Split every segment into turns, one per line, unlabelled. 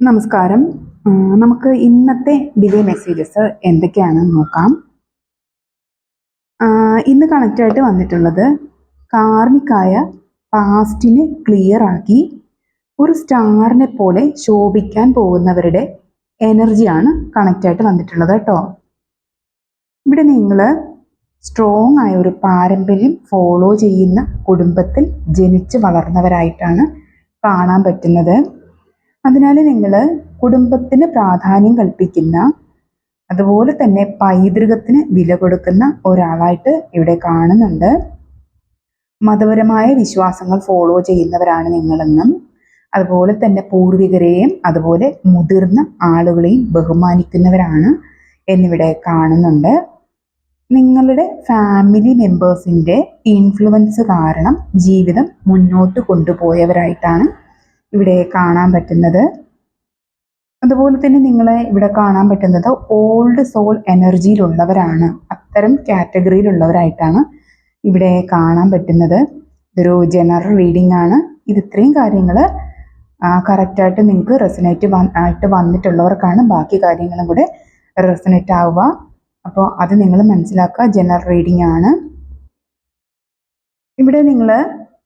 നമസ്കാരം. നമുക്ക് ഇന്നത്തെ ഡിലേ മെസ്സേജസ് എന്തൊക്കെയാണെന്ന് നോക്കാം. ഇന്ന് കണക്റ്റ് ആയിട്ട് വന്നിട്ടുള്ളത് കാർമിക്കായ പാസ്റ്റിനെ ക്ലിയർ ആക്കി ഒരു സ്റ്റാറിനെ പോലെ ശോഭിക്കാൻ പോകുന്നവരുടെ എനർജിയാണ് കണക്റ്റ് ആയിട്ട് വന്നിട്ടുള്ളത് കേട്ടോ. ഇവിടെ നിങ്ങൾ സ്ട്രോങ് ആയ ഒരു പാരമ്പര്യം ഫോളോ ചെയ്യുന്ന കുടുംബത്തിൽ ജനിച്ച് വളർന്നവരായിട്ടാണ് കാണാൻ പറ്റുന്നത്. അതിനാൽ നിങ്ങൾ കുടുംബത്തിന് പ്രാധാന്യം കൽപ്പിക്കുന്ന അതുപോലെ തന്നെ പൈതൃകത്തിന് വില കൊടുക്കുന്ന ഒരാളായിട്ട് ഇവിടെ കാണുന്നുണ്ട്. മതപരമായ വിശ്വാസങ്ങൾ ഫോളോ ചെയ്യുന്നവരാണ് നിങ്ങളെന്നും അതുപോലെ തന്നെ പൂർവികരെയും അതുപോലെ മുതിർന്ന ആളുകളെയും ബഹുമാനിക്കുന്നവരാണ് എന്നിവിടെ കാണുന്നുണ്ട്. നിങ്ങളുടെ ഫാമിലി മെമ്പേഴ്സിന്റെ ഇൻഫ്ലുവൻസ് കാരണം ജീവിതം മുന്നോട്ട് കൊണ്ടുപോയവരായിട്ടാണ് ഇവിടെ കാണാൻ പറ്റുന്നത്. അതുപോലെ തന്നെ നിങ്ങളെ ഇവിടെ കാണാൻ പറ്റുന്നത് ഓൾഡ് സോൾ എനർജിയിലുള്ളവരാണ് അത്തരം കാറ്റഗറിയിലുള്ളവരായിട്ടാണ് ഇവിടെ കാണാൻ പറ്റുന്നത്. ഇതൊരു ജനറൽ റീഡിംഗ് ആണ്. ഇത് ഇത്രയും കാര്യങ്ങൾ കറക്റ്റായിട്ട് നിങ്ങൾക്ക് റെസനേറ്റ് ആയിട്ട് വന്നിട്ടുള്ളവർക്കാണ് ബാക്കി കാര്യങ്ങളും കൂടെ റെസനേറ്റ് ആവുക. അപ്പോൾ അത് നിങ്ങൾ മനസ്സിലാക്കുക. ജനറൽ റീഡിംഗ് ആണ്. ഇവിടെ നിങ്ങൾ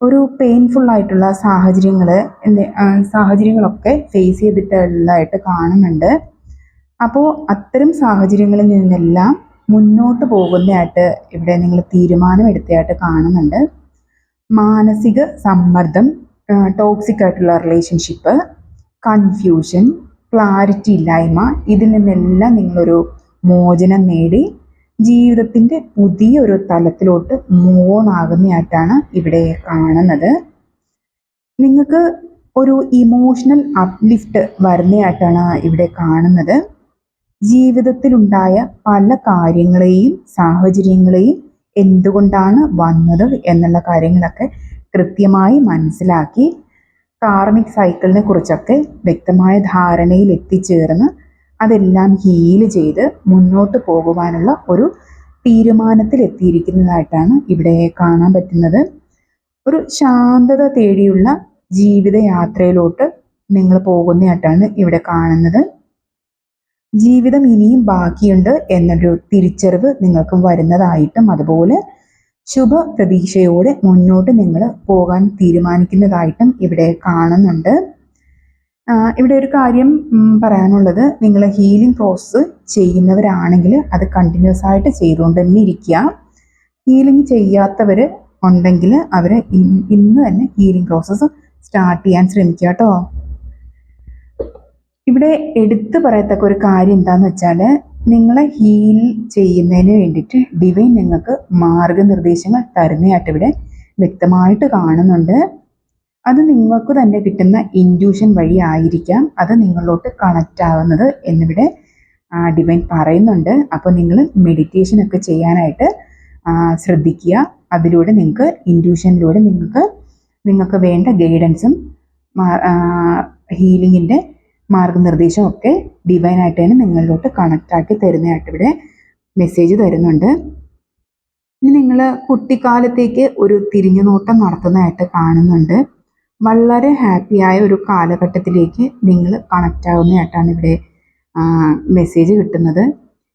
ഒരു പെയിൻഫുൾ ആയിട്ടുള്ള സാഹചര്യങ്ങൾ സാഹചര്യങ്ങളൊക്കെ ഫേസ് ചെയ്തിട്ടുള്ളതായിട്ട് കാണുന്നുണ്ട്. അപ്പോൾ അത്തരം സാഹചര്യങ്ങളിൽ നിന്നെല്ലാം മുന്നോട്ട് പോകുന്നതായിട്ട് ഇവിടെ നിങ്ങൾ തീരുമാനമെടുത്തതായിട്ട് കാണുന്നുണ്ട്. മാനസിക സമ്മർദ്ദം ടോക്സിക് ആയിട്ടുള്ള റിലേഷൻഷിപ്പ് കൺഫ്യൂഷൻ ക്ലാരിറ്റി ഇല്ലായ്മ ഇതിൽ നിന്നെല്ലാം നിങ്ങളൊരു മോചനം നേടി ജീവിതത്തിന്റെ പുതിയൊരു തലത്തിലോട്ട് മൂവ് ഓൺ ആകുന്നതായിട്ടാണ് ഇവിടെ കാണുന്നത്. നിങ്ങൾക്ക് ഒരു ഇമോഷണൽ അപ്ലിഫ്റ്റ് വരുന്നതായിട്ടാണ് ഇവിടെ കാണുന്നത്. ജീവിതത്തിലുണ്ടായ പല കാര്യങ്ങളെയും സാഹചര്യങ്ങളെയും എന്തുകൊണ്ടാണ് വന്നത് എന്നുള്ള കാര്യങ്ങളൊക്കെ കൃത്യമായി മനസ്സിലാക്കി കാർമിക് സൈക്കിളിനെ കുറിച്ചൊക്കെ വ്യക്തമായ ധാരണയിൽ എത്തിച്ചേർന്ന് അതെല്ലാം ഹീൽ ചെയ്ത് മുന്നോട്ട് പോകുവാനുള്ള ഒരു തീരുമാനത്തിൽ എത്തിയിരിക്കുന്നതായിട്ടാണ് ഇവിടെ കാണാൻ പറ്റുന്നത്. ഒരു ശാന്തത തേടിയുള്ള ജീവിതയാത്രയിലോട്ട് നിങ്ങൾ പോകുന്നതായിട്ടാണ് ഇവിടെ കാണുന്നത്. ജീവിതം ഇനിയും ബാക്കിയുണ്ട് എന്നൊരു തിരിച്ചറിവ് നിങ്ങൾക്ക് വരുന്നതായിട്ടും അതുപോലെ ശുഭ പ്രതീക്ഷയോടെ മുന്നോട്ട് നിങ്ങൾ പോകാൻ തീരുമാനിക്കുന്നതായിട്ടും ഇവിടെ കാണുന്നുണ്ട്. ഇവിടെ ഒരു കാര്യം പറയാനുള്ളത്. നിങ്ങൾ ഹീലിംഗ് പ്രോസസ്സ് ചെയ്യുന്നവരാണെങ്കിൽ അത് കണ്ടിന്യൂസ് ആയിട്ട് ചെയ്തുകൊണ്ട് തന്നെ ഇരിക്കുക. ഹീലിംഗ് ചെയ്യാത്തവർ ഉണ്ടെങ്കിൽ അവർ ഇന്ന് തന്നെ ഹീലിംഗ് പ്രോസസ്സ് സ്റ്റാർട്ട് ചെയ്യാൻ ശ്രമിക്കുക കേട്ടോ. ഇവിടെ എടുത്തു പറയത്തക്ക ഒരു കാര്യം എന്താന്ന് വെച്ചാൽ നിങ്ങളെ ഹീൽ ചെയ്യുന്നതിന് വേണ്ടിയിട്ട് ഡിവൈൻ നിങ്ങൾക്ക് മാർഗനിർദ്ദേശങ്ങൾ തരുന്നതായിട്ട് ഇവിടെ വ്യക്തമായിട്ട് കാണുന്നുണ്ട്. അത് നിങ്ങൾക്ക് തന്നെ കിട്ടുന്ന ഇൻഡ്യൂഷൻ വഴി ആയിരിക്കാം അത് നിങ്ങളിലോട്ട് കണക്റ്റ് ആവുന്നത് എന്നിവിടെ ഡിവൈൻ പറയുന്നുണ്ട്. അപ്പോൾ നിങ്ങൾ മെഡിറ്റേഷൻ ഒക്കെ ചെയ്യാനായിട്ട് ശ്രദ്ധിക്കുക. അതിലൂടെ നിങ്ങൾക്ക് ഇൻഡ്യൂഷനിലൂടെ നിങ്ങൾക്ക് നിങ്ങൾക്ക് വേണ്ട ഗൈഡൻസും ഹീലിങ്ങിന്റെ മാർഗനിർദ്ദേശം ഒക്കെ ഡിവൈനായിട്ട് തന്നെ നിങ്ങളിലോട്ട് കണക്റ്റ് ആക്കി തരുന്നതായിട്ട് ഇവിടെ മെസ്സേജ് തരുന്നുണ്ട്. ഇനി നിങ്ങൾ കുട്ടിക്കാലത്തേക്ക് ഒരു തിരിഞ്ഞുനോട്ടം നടത്തുന്നതായിട്ട് കാണുന്നുണ്ട്. വളരെ ഹാപ്പിയായ ഒരു കാലഘട്ടത്തിലേക്ക് നിങ്ങൾ കണക്റ്റ് ആവുന്നതായിട്ടാണ് ഇവിടെ മെസ്സേജ് കിട്ടുന്നത്.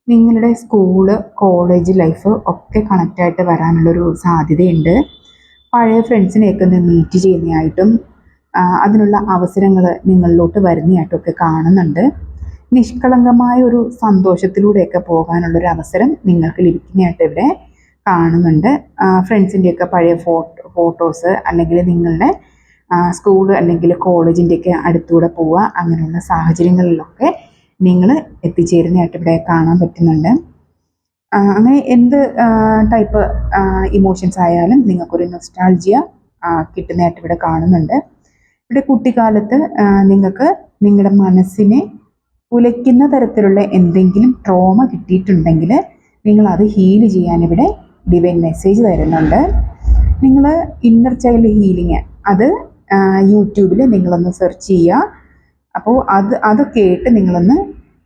നിങ്ങളുടെ സ്കൂൾ കോളേജ് ലൈഫ് ഒക്കെ കണക്റ്റായിട്ട് വരാനുള്ളൊരു സാധ്യതയുണ്ട്. പഴയ ഫ്രണ്ട്സിനെയൊക്കെ ഒന്ന് മീറ്റ് ചെയ്യുന്നതായിട്ടും അതിനുള്ള അവസരങ്ങൾ നിങ്ങളിലോട്ട് വരുന്നതായിട്ടൊക്കെ കാണുന്നുണ്ട്. നിഷ്കളങ്കമായ ഒരു സന്തോഷത്തിലൂടെയൊക്കെ പോകാനുള്ളൊരു അവസരം നിങ്ങൾക്ക് ലഭിക്കുന്നതായിട്ട് ഇവിടെ കാണുന്നുണ്ട്. ഫ്രണ്ട്സിന്റെയൊക്കെ പഴയ ഫോട്ടോ ഫോട്ടോസ് അല്ലെങ്കിൽ നിങ്ങളുടെ സ്കൂൾ അല്ലെങ്കിൽ കോളേജിന്റെയൊക്കെ അടുത്തൂടെ പോവുക. അങ്ങനെയുള്ള സാഹചര്യങ്ങളിലൊക്കെ നിങ്ങൾ എത്തിച്ചേരുന്നതായിട്ട് ഇവിടെ കാണാൻ പറ്റുന്നുണ്ട്. അങ്ങനെ എന്ത് ടൈപ്പ് ഇമോഷൻസ് ആയാലും നിങ്ങൾക്കൊരു നൊസ്റ്റാൾജിയ കിട്ടുന്നതായിട്ട് ഇവിടെ കാണുന്നുണ്ട്. ഇവിടെ കുട്ടിക്കാലത്ത് നിങ്ങൾക്ക് നിങ്ങളുടെ മനസ്സിനെ ഉലയ്ക്കുന്ന തരത്തിലുള്ള എന്തെങ്കിലും ട്രോമ കിട്ടിയിട്ടുണ്ടെങ്കിൽ നിങ്ങൾ അത് ഹീൽ ചെയ്യാൻ ഇവിടെ ഡിവൈൻ മെസ്സേജ് തരുന്നുണ്ട്. നിങ്ങൾ ഇന്നർ ചൈൽഡ് ഹീലിംഗ് അത് യൂട്യൂബിൽ നിങ്ങളൊന്ന് സെർച്ച് ചെയ്യുക അപ്പോൾ അത് അതൊക്കെ ആയിട്ട് നിങ്ങളൊന്ന്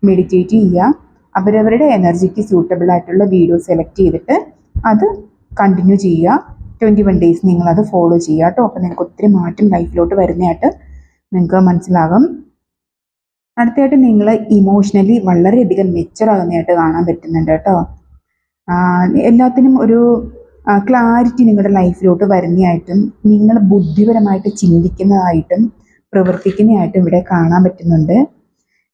മെഡിറ്റേറ്റ് ചെയ്യുക അവരവരുടെ എനർജിക്ക് സ്യൂട്ടബിൾ ആയിട്ടുള്ള വീഡിയോ സെലക്ട് ചെയ്തിട്ട് അത് കണ്ടിന്യൂ ചെയ്യുക ട്വന്റി വൺ ഡേയ്സ് നിങ്ങളത് ഫോളോ ചെയ്യുക കേട്ടോ അപ്പോൾ നിങ്ങൾക്ക് ഒത്തിരി മാറ്റം ലൈഫിലോട്ട് വരുന്നതായിട്ട് നിങ്ങൾക്ക് മനസ്സിലാകും. അടുത്തായിട്ട് നിങ്ങൾ ഇമോഷണലി വളരെയധികം മെച്ചറാകുന്നതായിട്ട് കാണാൻ പറ്റുന്നുണ്ട് കേട്ടോ എല്ലാത്തിനും ഒരു ക്ലാരിറ്റി നിങ്ങളുടെ ലൈഫിലോട്ട് വരുന്നതായിട്ടും നിങ്ങൾ ബുദ്ധിപരമായിട്ട് ചിന്തിക്കുന്നതായിട്ടും പ്രവർത്തിക്കുന്നതായിട്ടും ഇവിടെ കാണാൻ പറ്റുന്നുണ്ട്.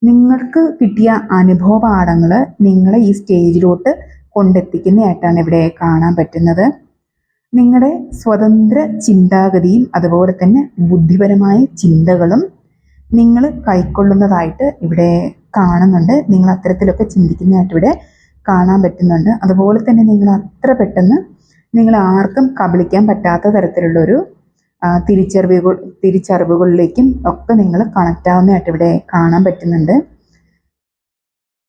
നിങ്ങൾക്ക് കിട്ടിയ അനുഭവ പാഠങ്ങൾ നിങ്ങളെ ഈ സ്റ്റേജിലോട്ട് കൊണ്ടെത്തിക്കുന്നതായിട്ടാണ് ഇവിടെ കാണാൻ പറ്റുന്നത്. നിങ്ങളുടെ സ്വതന്ത്ര ചിന്താഗതിയും അതുപോലെ തന്നെ ബുദ്ധിപരമായ ചിന്തകളും നിങ്ങൾ കൈക്കൊള്ളുന്നതായിട്ട് ഇവിടെ കാണുന്നുണ്ട്. നിങ്ങൾ അത്തരത്തിലൊക്കെ ചിന്തിക്കുന്നതായിട്ട് ഇവിടെ കാണാൻ പറ്റുന്നുണ്ട്. അതുപോലെ തന്നെ നിങ്ങൾ അത്ര പെട്ടെന്ന് നിങ്ങൾ ആർക്കും കബളിക്കാൻ പറ്റാത്ത തരത്തിലുള്ളൊരു തിരിച്ചറിവുകൾ തിരിച്ചറിവുകളിലേക്കും ഒക്കെ നിങ്ങൾ കണക്റ്റ് ആവുന്നതായിട്ട് ഇവിടെ കാണാൻ പറ്റുന്നുണ്ട്.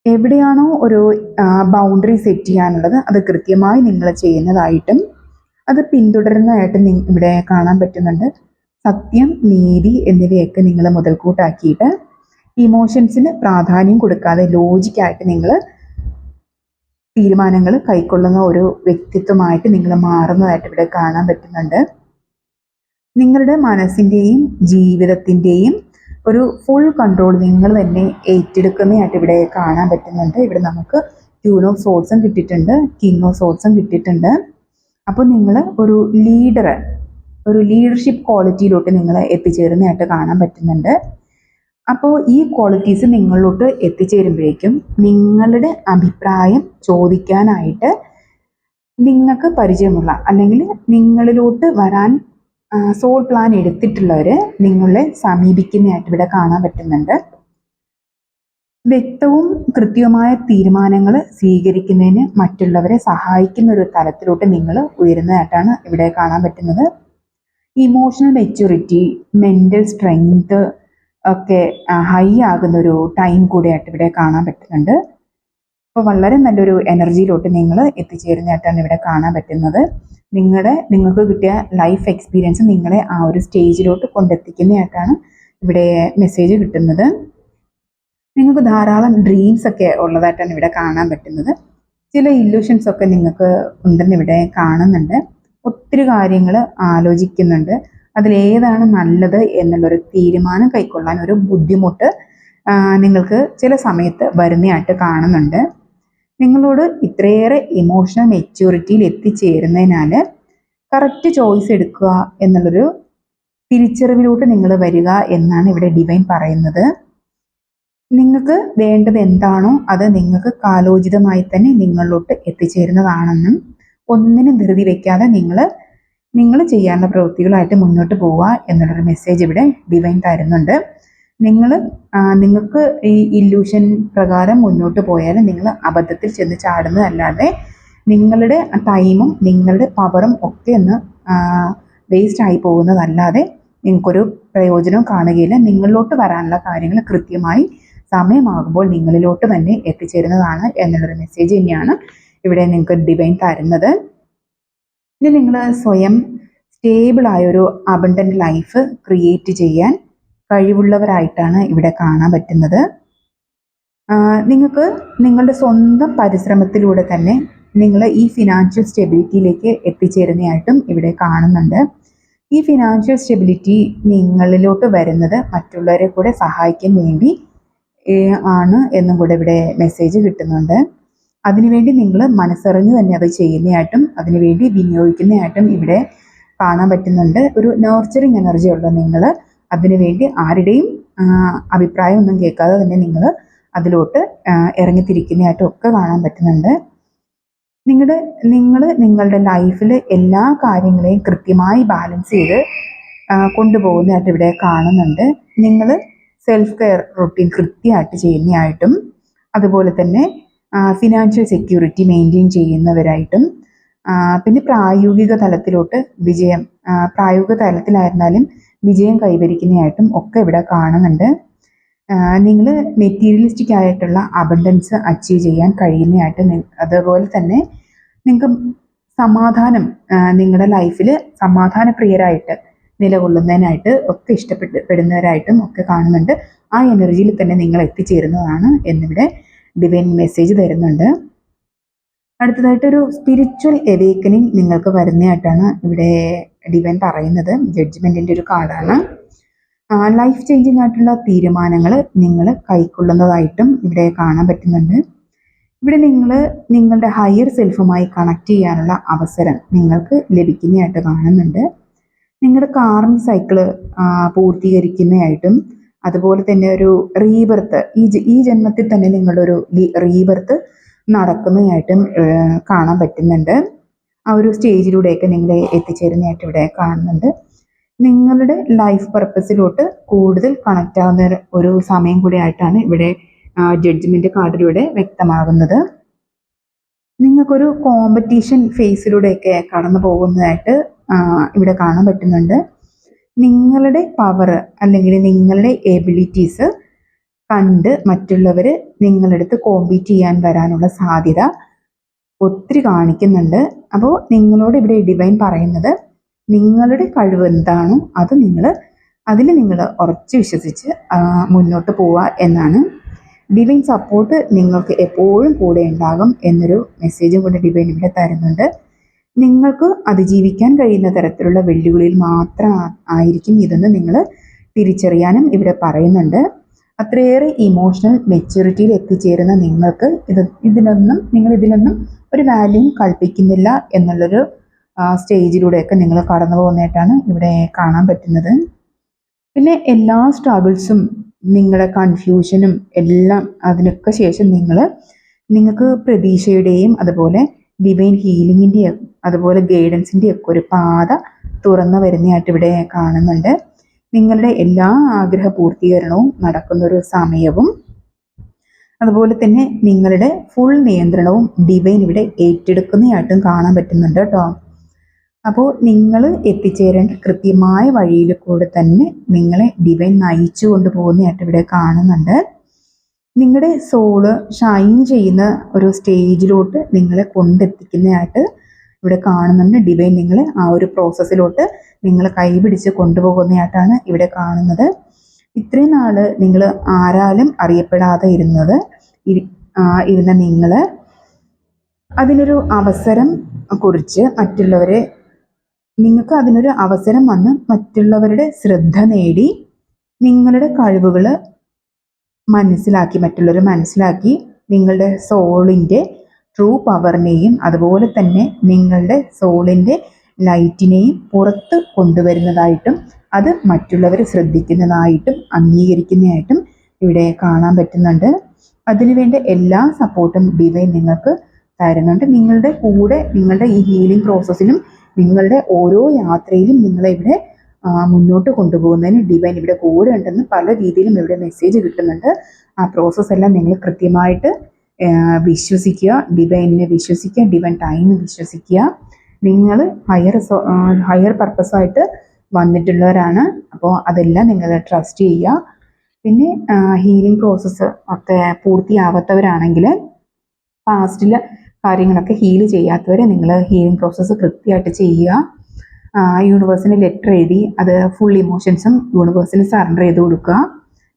എവിടെയാണോ ഒരു ബൗണ്ടറി സെറ്റ് ചെയ്യാനുള്ളത് അത് കൃത്യമായി നിങ്ങൾ ചെയ്യുന്നതായിട്ടും അത് പിന്തുടരുന്നതായിട്ട് ഇവിടെ കാണാൻ പറ്റുന്നുണ്ട്. സത്യം നീതി എന്നിവയൊക്കെ നിങ്ങൾ മുതൽക്കൂട്ടാക്കിയിട്ട് ഇമോഷൻസിന് പ്രാധാന്യം കൊടുക്കാതെ ലോജിക്കായിട്ട് നിങ്ങൾ തീരുമാനങ്ങൾ കൈക്കൊള്ളുന്ന ഒരു വ്യക്തിത്വമായിട്ട് നിങ്ങൾ മാറുന്നതായിട്ട് ഇവിടെ കാണാൻ പറ്റുന്നുണ്ട്. നിങ്ങളുടെ മനസ്സിന്റെയും ജീവിതത്തിന്റെയും ഒരു ഫുൾ കൺട്രോൾ നിങ്ങൾ തന്നെ ഏറ്റെടുക്കുന്നതായിട്ട് ഇവിടെ കാണാൻ പറ്റുന്നുണ്ട്. ഇവിടെ നമുക്ക് ക്യൂൺ ഓഫ് സോട്ട്സും കിട്ടിയിട്ടുണ്ട് കിങ് ഓഫ് സോട്ട്സും കിട്ടിയിട്ടുണ്ട്. അപ്പോൾ നിങ്ങൾ ഒരു ലീഡർ ഒരു ലീഡർഷിപ്പ് ക്വാളിറ്റിയിലോട്ട് നിങ്ങൾ എത്തിച്ചേരുന്നതായിട്ട് കാണാൻ പറ്റുന്നുണ്ട്. അപ്പോൾ ഈ ക്വാളിറ്റീസ് നിങ്ങളിലോട്ട് എത്തിച്ചേരുമ്പോഴേക്കും നിങ്ങളുടെ അഭിപ്രായം ചോദിക്കാനായിട്ട് നിങ്ങൾക്ക് പരിചയമുള്ള അല്ലെങ്കിൽ നിങ്ങളിലോട്ട് വരാൻ സോൾ പ്ലാൻ എടുത്തിട്ടുള്ളവർ നിങ്ങളെ സമീപിക്കുന്നതായിട്ട് ഇവിടെ കാണാൻ പറ്റുന്നുണ്ട്. വ്യക്തവും കൃത്യവുമായ തീരുമാനങ്ങൾ സ്വീകരിക്കുന്നതിന് മറ്റുള്ളവരെ സഹായിക്കുന്ന ഒരു തലത്തിലോട്ട് നിങ്ങൾ ഉയരുന്നതായിട്ടാണ് ഇവിടെ കാണാൻ പറ്റുന്നത്. ഇമോഷണൽ മെച്യൂരിറ്റി മെന്റൽ സ്ട്രെങ്ത് ഒക്കെ ഹൈ ആകുന്ന ഒരു ടൈം കൂടിയായിട്ട് ഇവിടെ കാണാൻ പറ്റുന്നുണ്ട്. അപ്പോൾ വളരെ നല്ലൊരു എനർജിയിലോട്ട് നിങ്ങൾ എത്തിച്ചേരുന്നതായിട്ടാണ് ഇവിടെ കാണാൻ പറ്റുന്നത്. നിങ്ങളുടെ നിങ്ങൾക്ക് കിട്ടിയ ലൈഫ് എക്സ്പീരിയൻസ് നിങ്ങളെ ആ ഒരു സ്റ്റേജിലോട്ട് കൊണ്ടെത്തിക്കുന്നതായിട്ടാണ് ഇവിടെ മെസ്സേജ് കിട്ടുന്നത്. നിങ്ങൾക്ക് ധാരാളം ഡ്രീംസ് ഒക്കെ ഉള്ളതായിട്ടാണ് ഇവിടെ കാണാൻ പറ്റുന്നത്. ചില ഇല്യൂഷൻസ് ഒക്കെ നിങ്ങൾക്ക് ഉണ്ടെന്ന് ഇവിടെ കാണുന്നുണ്ട്. ഒത്തിരി കാര്യങ്ങൾ ആലോചിക്കുന്നുണ്ട്. അതിലേതാണ് നല്ലത് എന്നുള്ളൊരു തീരുമാനം കൈക്കൊള്ളാൻ ഒരു ബുദ്ധിമുട്ട് നിങ്ങൾക്ക് ചില സമയത്ത് വരുന്നതായിട്ട് കാണുന്നുണ്ട്. നിങ്ങളോട് ഇത്രയേറെ ഇമോഷണൽ മെച്യൂരിറ്റിയിൽ എത്തിച്ചേരുന്നതിനാൽ കറക്റ്റ് ചോയ്സ് എടുക്കുക എന്നുള്ളൊരു തിരിച്ചറിവിലോട്ട് നിങ്ങൾ വരിക എന്നാണ് ഇവിടെ ഡിവൈൻ പറയുന്നത്. നിങ്ങൾക്ക് വേണ്ടത് എന്താണോ അത് നിങ്ങൾക്ക് കാലോചിതമായി തന്നെ നിങ്ങളിലോട്ട് എത്തിച്ചേരുന്നതാണെന്നും ഒന്നിനും ധൃതി വയ്ക്കാതെ നിങ്ങൾ നിങ്ങൾ ചെയ്യാനുള്ള പ്രവൃത്തികളായിട്ട് മുന്നോട്ട് പോവുക എന്നുള്ളൊരു മെസ്സേജ് ഇവിടെ ഡിവൈൻ തരുന്നുണ്ട്. നിങ്ങൾ നിങ്ങൾക്ക് ഈ ഇല്യൂഷൻ പ്രകാരം മുന്നോട്ട് പോയാൽ നിങ്ങൾ അബദ്ധത്തിൽ ചെന്ന് ചാടുന്നതല്ലാതെ നിങ്ങളുടെ ടൈമും നിങ്ങളുടെ പവറും ഒക്കെ ഒന്ന് വേസ്റ്റ് ആയി പോകുന്നതല്ലാതെ നിങ്ങൾക്കൊരു പ്രയോജനവും കാണുകയില്ല. നിങ്ങളിലോട്ട് വരാനുള്ള കാര്യങ്ങൾ കൃത്യമായി സമയമാകുമ്പോൾ നിങ്ങളിലോട്ട് തന്നെ എത്തിച്ചേരുന്നതാണ് എന്നുള്ളൊരു മെസ്സേജ് തന്നെയാണ് ഇവിടെ നിങ്ങൾക്ക് ഡിവൈൻ തരുന്നത്. ഇനി നിങ്ങൾ സ്വയം സ്റ്റേബിൾ ഒരു അബണ്ടന്റ് ലൈഫ് ക്രിയേറ്റ് ചെയ്യാൻ കഴിവുള്ളവരായിട്ടാണ് ഇവിടെ കാണാൻ പറ്റുന്നത്. നിങ്ങൾക്ക് നിങ്ങളുടെ സ്വന്തം പരിശ്രമത്തിലൂടെ തന്നെ നിങ്ങൾ ഈ ഫിനാൻഷ്യൽ സ്റ്റെബിലിറ്റിയിലേക്ക് എത്തിച്ചേരുന്നതായിട്ടും ഇവിടെ കാണുന്നുണ്ട്. ഈ ഫിനാൻഷ്യൽ സ്റ്റെബിലിറ്റി നിങ്ങളിലോട്ട് വരുന്നത് മറ്റുള്ളവരെ കൂടെ സഹായിക്കാൻ വേണ്ടി ആണ് എന്നും കൂടെ ഇവിടെ മെസ്സേജ് കിട്ടുന്നുണ്ട്. അതിനുവേണ്ടി നിങ്ങൾ മനസ്സറിഞ്ഞ് തന്നെ അത് ചെയ്യുന്നതായിട്ടും അതിനുവേണ്ടി വിനിയോഗിക്കുന്നതായിട്ടും ഇവിടെ കാണാൻ പറ്റുന്നുണ്ട്. ഒരു നോർച്ചറിങ് എനർജി ഉള്ള നിങ്ങൾ അതിനുവേണ്ടി ആരുടെയും അഭിപ്രായം ഒന്നും കേൾക്കാതെ തന്നെ നിങ്ങൾ അതിലോട്ട് ഇറങ്ങിത്തിരിക്കുന്നതായിട്ടും ഒക്കെ കാണാൻ പറ്റുന്നുണ്ട്. നിങ്ങളുടെ നിങ്ങൾ നിങ്ങളുടെ ലൈഫിൽ എല്ലാ കാര്യങ്ങളെയും കൃത്യമായി ബാലൻസ് ചെയ്ത് കൊണ്ടുപോകുന്നതായിട്ട് ഇവിടെ കാണുന്നുണ്ട്. നിങ്ങൾ സെൽഫ് കെയർ റൊട്ടീൻ കൃത്യമായിട്ട് ചെയ്യുന്നതായിട്ടും അതുപോലെ തന്നെ ഫിനാൻഷ്യൽ സെക്യൂരിറ്റി മെയിന്റെയിൻ ചെയ്യുന്നവരായിട്ടും പിന്നെ പ്രായോഗിക തലത്തിലോട്ട് വിജയം പ്രായോഗിക തലത്തിലായിരുന്നാലും വിജയം കൈവരിക്കുന്നതായിട്ടും ഒക്കെ ഇവിടെ കാണുന്നുണ്ട്. നിങ്ങൾ മെറ്റീരിയലിസ്റ്റിക് ആയിട്ടുള്ള അബണ്ടൻസ് അച്ചീവ് ചെയ്യാൻ കഴിയുന്നതായിട്ട് അതുപോലെ തന്നെ നിങ്ങൾക്ക് സമാധാനം നിങ്ങളുടെ ലൈഫിൽ സമാധാനപ്രിയരായിട്ട് നിലകൊള്ളുന്നതിനായിട്ട് ഒക്കെ ഇഷ്ടപ്പെട്ട് ഒക്കെ കാണുന്നുണ്ട്. ആ എനർജിയിൽ തന്നെ നിങ്ങൾ എത്തിച്ചേരുന്നതാണ് എന്നിവിടെ ഡിവൈൻ മെസ്സേജ് തരുന്നുണ്ട് അടുത്തതായിട്ട് ഒരു സ്പിരിച്വൽ എവേക്കനിങ് നിങ്ങൾക്ക് വരുന്നതായിട്ടാണ് ഇവിടെ ഡിവൈൻ പറയുന്നത്. ജഡ്ജ്മെന്റിന്റെ ഒരു കാർഡാണ് ലൈഫ് ചേഞ്ചിങ് ആയിട്ടുള്ള തീരുമാനങ്ങൾ നിങ്ങൾ കൈക്കൊള്ളുന്നതായിട്ടും ഇവിടെ കാണാൻ പറ്റുന്നുണ്ട്. ഇവിടെ നിങ്ങൾ നിങ്ങളുടെ ഹയർ സെൽഫുമായി കണക്ട് ചെയ്യാനുള്ള അവസരം നിങ്ങൾക്ക് ലഭിക്കുന്നതായിട്ട് കാണുന്നുണ്ട്. നിങ്ങളുടെ കാർമിക് സൈക്കിൾ പൂർത്തീകരിക്കുന്നതായിട്ടും അതുപോലെ തന്നെ ഒരു റീബർത്ത് ഈ ഈ ജന്മത്തിൽ തന്നെ നിങ്ങളൊരു റീബർത്ത് നടക്കുന്നതായിട്ടും കാണാൻ പറ്റുന്നുണ്ട്. ആ ഒരു സ്റ്റേജിലൂടെയൊക്കെ നിങ്ങൾ എത്തിച്ചേരുന്നതായിട്ട് ഇവിടെ കാണുന്നുണ്ട്. നിങ്ങളുടെ ലൈഫ് പർപ്പസിലോട്ട് കൂടുതൽ കണക്റ്റ് ആവുന്ന ഒരു സമയം കൂടി ആയിട്ടാണ് ഇവിടെ ജഡ്ജ്മെന്റ് കാർഡിലൂടെ വ്യക്തമാകുന്നത്. നിങ്ങൾക്കൊരു കോമ്പറ്റീഷൻ ഫേസിലൂടെയൊക്കെ കടന്നു പോകുന്നതായിട്ട് ഇവിടെ കാണാൻ പറ്റുന്നുണ്ട്. നിങ്ങളുടെ പവർ അല്ലെങ്കിൽ നിങ്ങളുടെ എബിലിറ്റീസ് കണ്ട് മറ്റുള്ളവർ നിങ്ങളടുത്ത് കോമ്പീറ്റ് ചെയ്യാൻ വരാനുള്ള സാധ്യത ഒത്തിരി കാണിക്കുന്നുണ്ട്. അപ്പോൾ നിങ്ങളോട് ഇവിടെ ഡിവൈൻ പറയുന്നത് നിങ്ങളുടെ കഴിവ് എന്താണോ അത് നിങ്ങൾ അതിൽ നിങ്ങൾ ഉറച്ച് വിശ്വസിച്ച് മുന്നോട്ട് പോവുക എന്നാണ്. ഡിവൈൻ സപ്പോർട്ട് നിങ്ങൾക്ക് എപ്പോഴും കൂടെ ഉണ്ടാകും എന്നൊരു മെസ്സേജും കൂടെ ഡിവൈൻ ഇവിടെ തരുന്നുണ്ട്. നിങ്ങൾക്ക് അതിജീവിക്കാൻ കഴിയുന്ന തരത്തിലുള്ള വെല്ലുവിളിയിൽ മാത്രം ആയിരിക്കും ഇതെന്ന് നിങ്ങൾ തിരിച്ചറിയാനും ഇവിടെ പറയുന്നുണ്ട്. അത്രയേറെ ഇമോഷണൽ മെച്യൂരിറ്റിയിൽ എത്തിച്ചേരുന്ന നിങ്ങൾക്ക് ഇത് ഇതിനൊന്നും നിങ്ങൾ ഇതിനൊന്നും ഒരു വാല്യൂ കൽപ്പിക്കുന്നില്ല എന്നുള്ളൊരു സ്റ്റേജിലൂടെയൊക്കെ നിങ്ങൾ കടന്നു പോകുന്നതായിട്ടാണ് ഇവിടെ കാണാൻ പറ്റുന്നത്. പിന്നെ എല്ലാ സ്ട്രഗിൾസും നിങ്ങളുടെ കൺഫ്യൂഷനും എല്ലാം അതിനൊക്കെ ശേഷം നിങ്ങൾ നിങ്ങൾക്ക് പ്രതീക്ഷയുടെയും അതുപോലെ ഡിവൈൻ ഹീലിങ്ങിന്റെയും അതുപോലെ ഗൈഡൻസിന്റെയും ഒക്കെ ഒരു പാത തുറന്നു വരുന്നതായിട്ട് ഇവിടെ കാണുന്നുണ്ട്. നിങ്ങളുടെ എല്ലാ ആഗ്രഹ പൂർത്തീകരണവും നടക്കുന്ന ഒരു സമയവും അതുപോലെ തന്നെ നിങ്ങളുടെ ഫുൾ നിയന്ത്രണവും ഡിവൈൻ ഇവിടെ ഏറ്റെടുക്കുന്നതായിട്ടും കാണാൻ പറ്റുന്നുണ്ട് കേട്ടോ. അപ്പോൾ നിങ്ങൾ എത്തിച്ചേരേണ്ട കൃത്യമായ വഴിയിൽ കൂടെ തന്നെ നിങ്ങളെ ഡിവൈൻ നയിച്ചു കൊണ്ടുപോകുന്നതായിട്ട് ഇവിടെ കാണുന്നുണ്ട്. നിങ്ങളുടെ സോൾ ഷൈൻ ചെയ്യുന്ന ഒരു സ്റ്റേജിലോട്ട് നിങ്ങളെ കൊണ്ടെത്തിക്കുന്നതായിട്ട് ഇവിടെ കാണുന്നുണ്ട്. ഡിവൈൻ നിങ്ങളെ ആ ഒരു പ്രോസസ്സിലോട്ട് നിങ്ങൾ കൈപിടിച്ച് കൊണ്ടുപോകുന്നതായിട്ടാണ് ഇവിടെ കാണുന്നത്. ഇത്രയും നാൾ നിങ്ങൾ ആരാലും അറിയപ്പെടാതെ ഇരുന്നത് ഇരുന്ന നിങ്ങൾ അതിനൊരു അവസരം കുറിച്ച് മറ്റുള്ളവരെ നിങ്ങൾക്ക് അതിനൊരു അവസരം വന്ന് മറ്റുള്ളവരുടെ ശ്രദ്ധ നേടി നിങ്ങളുടെ കഴിവുകൾ മനസ്സിലാക്കി മറ്റുള്ളവർ മനസ്സിലാക്കി നിങ്ങളുടെ സോളിന്റെ ട്രൂ പവറിനെയും അതുപോലെ തന്നെ നിങ്ങളുടെ സോളിന്റെ ലൈറ്റിനെയും പുറത്ത് കൊണ്ടുവരുന്നതായിട്ടും അത് മറ്റുള്ളവർ ശ്രദ്ധിക്കുന്നതായിട്ടും അംഗീകരിക്കുന്നതായിട്ടും ഇവിടെ കാണാൻ പറ്റുന്നുണ്ട്. അതിനുവേണ്ട എല്ലാ സപ്പോർട്ടും ഡിവൈൻ നിങ്ങൾക്ക് തരുന്നുണ്ട്. നിങ്ങളുടെ കൂടെ നിങ്ങളുടെ ഈ ഹീലിംഗ് പ്രോസസ്സിലും നിങ്ങളുടെ ഓരോ യാത്രയിലും നിങ്ങളെ ഇവിടെ മുന്നോട്ട് കൊണ്ടുപോകുന്നതിന് ഡിവൈൻ ഇവിടെ കൂടെ ഉണ്ടെന്ന് പല രീതിയിലും ഇവിടെ മെസ്സേജ് കിട്ടുന്നുണ്ട്. ആ പ്രോസസ്സ് എല്ലാം നിങ്ങൾ കൃത്യമായിട്ട് വിശ്വസിക്കുക ഡിവൈനിനെ വിശ്വസിക്കുക ഡിവൈൻ ടൈം വിശ്വസിക്കുക. നിങ്ങൾ ഹയർ ഹയർ പർപ്പസായിട്ട് വന്നിട്ടുള്ളവരാണ്. അപ്പോൾ അതെല്ലാം നിങ്ങൾ ട്രസ്റ്റ് ചെയ്യുക. പിന്നെ ഹീലിംഗ് പ്രോസസ്സ് ഒക്കെ പൂർത്തിയാവാത്തവരാണെങ്കിൽ പാസ്റ്റിൽ കാര്യങ്ങളൊക്കെ ഹീൽ ചെയ്യാത്തവരെ നിങ്ങൾ ഹീലിംഗ് പ്രോസസ്സ് കൃത്യമായിട്ട് ചെയ്യുക. യൂണിവേഴ്സിന് ലെറ്റർ എഴുതി അത് ഫുൾ ഇമോഷൻസും യൂണിവേഴ്സിന് സറണ്ടർ ചെയ്ത് കൊടുക്കുക.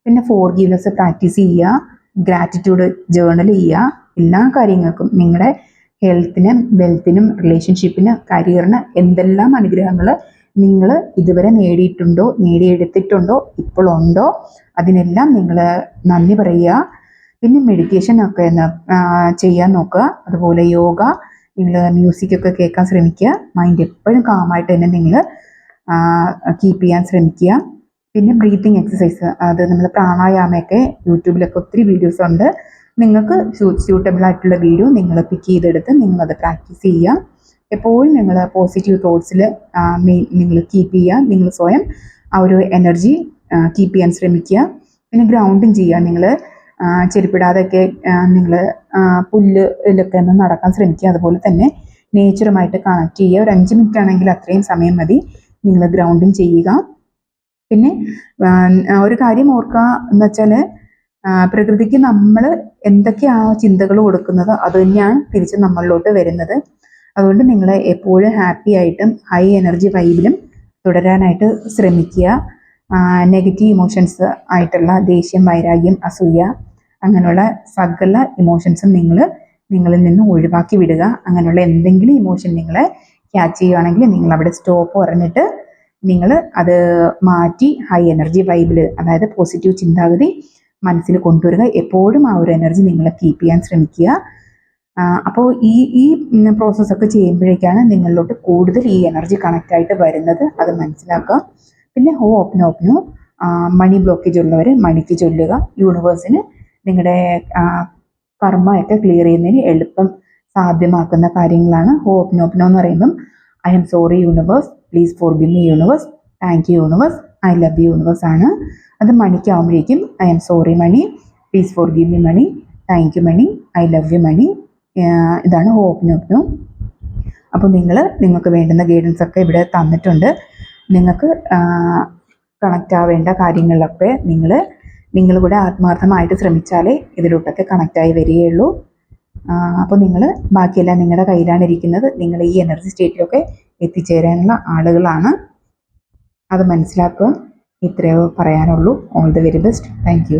പിന്നെ ഫോർ ഗീവേഴ്സ് പ്രാക്ടീസ് ചെയ്യുക ഗ്രാറ്റിറ്റ്യൂഡ് ജേർണൽ ചെയ്യുക എല്ലാ കാര്യങ്ങൾക്കും നിങ്ങളുടെ ഹെൽത്തിനും വെൽത്തിനും റിലേഷൻഷിപ്പിന് കരിയറിന് എന്തെല്ലാം അനുഗ്രഹങ്ങൾ നിങ്ങൾ ഇതുവരെ നേടിയിട്ടുണ്ടോ നേടിയെടുത്തിട്ടുണ്ടോ ഇപ്പോഴുണ്ടോ അതിനെല്ലാം നിങ്ങൾ നന്ദി പറയുക. പിന്നെ മെഡിറ്റേഷൻ ഒക്കെ ചെയ്യാൻ നോക്കുക. അതുപോലെ യോഗ നിങ്ങൾ മ്യൂസിക്കൊക്കെ കേൾക്കാൻ ശ്രമിക്കുക. മൈൻഡ് എപ്പോഴും കാമായിട്ട് തന്നെ നിങ്ങൾ കീപ്പ് ചെയ്യാൻ ശ്രമിക്കുക. പിന്നെ ബ്രീത്തിങ് എക്സസൈസ് അത് നമ്മൾ പ്രാണായാമയൊക്കെ യൂട്യൂബിലൊക്കെ ഒത്തിരി വീഡിയോസ് ഉണ്ട്. നിങ്ങൾക്ക് സ്യൂട്ടബിൾ ആയിട്ടുള്ള വീഡിയോ നിങ്ങൾ പിക്ക് ചെയ്തെടുത്ത് നിങ്ങളത് പ്രാക്ടീസ് ചെയ്യുക. എപ്പോഴും നിങ്ങൾ പോസിറ്റീവ് തോട്ട്സിൽ മെയിൻ നിങ്ങൾ കീപ്പ് ചെയ്യുക. നിങ്ങൾ സ്വയം ആ ഒരു എനർജി കീപ്പ് ചെയ്യാൻ ശ്രമിക്കുക. പിന്നെ ഗ്രൗണ്ടിങ് ചെയ്യുക. നിങ്ങൾ ചെരുപ്പിടാതെയൊക്കെ നിങ്ങൾ പുല്ലിലൊക്കെ ഒന്ന് നടക്കാൻ ശ്രമിക്കുക. അതുപോലെ തന്നെ നേച്ചറുമായിട്ട് കണക്ട് ചെയ്യുക. ഒരു അഞ്ച് മിനിറ്റ് ആണെങ്കിൽ അത്രയും സമയം മതി. നിങ്ങൾ ഗ്രൗണ്ടിങ് ചെയ്യുക. പിന്നെ ഒരു കാര്യം ഓർക്കുക എന്ന് വെച്ചാൽ പ്രകൃതിക്ക് നമ്മൾ എന്തൊക്കെയാണോ ചിന്തകൾ കൊടുക്കുന്നത് അത് തന്നെയാണ് തിരിച്ച് നമ്മളിലോട്ട് വരുന്നത്. അതുകൊണ്ട് നിങ്ങൾ എപ്പോഴും ഹാപ്പി ആയിട്ടും ഹൈ എനർജി വൈബിലും തുടരാനായിട്ട് ശ്രമിക്കുക. നെഗറ്റീവ് ഇമോഷൻസ് ആയിട്ടുള്ള ദേഷ്യം വൈരാഗ്യം അസൂയ അങ്ങനെയുള്ള സകല ഇമോഷൻസും നിങ്ങൾ നിങ്ങളിൽ നിന്ന് ഒഴിവാക്കി വിടുക. അങ്ങനെയുള്ള എന്തെങ്കിലും ഇമോഷൻ നിങ്ങളെ ക്യാച്ച് ചെയ്യുകയാണെങ്കിൽ നിങ്ങൾ അവിടെ സ്റ്റോപ്പ് പറഞ്ഞിട്ട് നിങ്ങൾ അത് മാറ്റി ഹൈ എനർജി വൈബിൽ അതായത് പോസിറ്റീവ് ചിന്താഗതി മനസ്സിൽ കൊണ്ടുവരിക. എപ്പോഴും ആ ഒരു എനർജി നിങ്ങളെ കീപ്പ് ചെയ്യാൻ ശ്രമിക്കുക. അപ്പോൾ ഈ ഈ പ്രോസസ്സൊക്കെ ചെയ്യുമ്പോഴേക്കാണ് നിങ്ങളിലോട്ട് കൂടുതൽ ഈ എനർജി കണക്റ്റായിട്ട് വരുന്നത്. അത് മനസ്സിലാക്കുക. പിന്നെ ഹോ ഓപ്പൺ ഓപ്നോ മണി ബ്ലോക്കേജ് ഉള്ളവർ മണിക്ക് ചൊല്ലുക. യൂണിവേഴ്സിന് നിങ്ങളുടെ കർമ്മയൊക്കെ ക്ലിയർ ചെയ്യുന്നതിന് എളുപ്പം സാധ്യമാക്കുന്ന കാര്യങ്ങളാണ്. ഹോ ഓപ്പൺ ഓപ്നോ എന്ന് പറയുമ്പം I'm sorry universe please forgive me universe thank you universe I love you universe ആണ്. അത് മണിക്കാവുമ്പോഴേക്കും I'm sorry money please forgive me money thank you money I love you money ഇതാണ് ഓപ്പൺ ഓപ്പനും അപ്പോൾ നിങ്ങൾ നിങ്ങൾക്ക് വേണ്ടുന്ന ഗൈഡൻസ് ഒക്കെ ഇവിടെ തന്നിട്ടുണ്ട്. നിങ്ങൾക്ക് കണക്റ്റ് ആവേണ്ട കാര്യങ്ങളിലൊക്കെ നിങ്ങൾ നിങ്ങൾ കൂടെ ആത്മാർത്ഥമായിട്ട് ശ്രമിച്ചാലേ ഇതിലോട്ടൊക്കെ കണക്റ്റായി വരികയുള്ളൂ. അപ്പോൾ നിങ്ങൾ ബാക്കിയെല്ലാം നിങ്ങളുടെ കയ്യിലാണ് ഇരിക്കുന്നത്. നിങ്ങൾ ഈ എനർജി സ്റ്റേറ്റിലൊക്കെ എത്തിച്ചേരാനുള്ള ആളുകളാണ്. അത് മനസ്സിലാക്കുക. ഇത്രയോ പറയാനുള്ളൂ. All the very best thank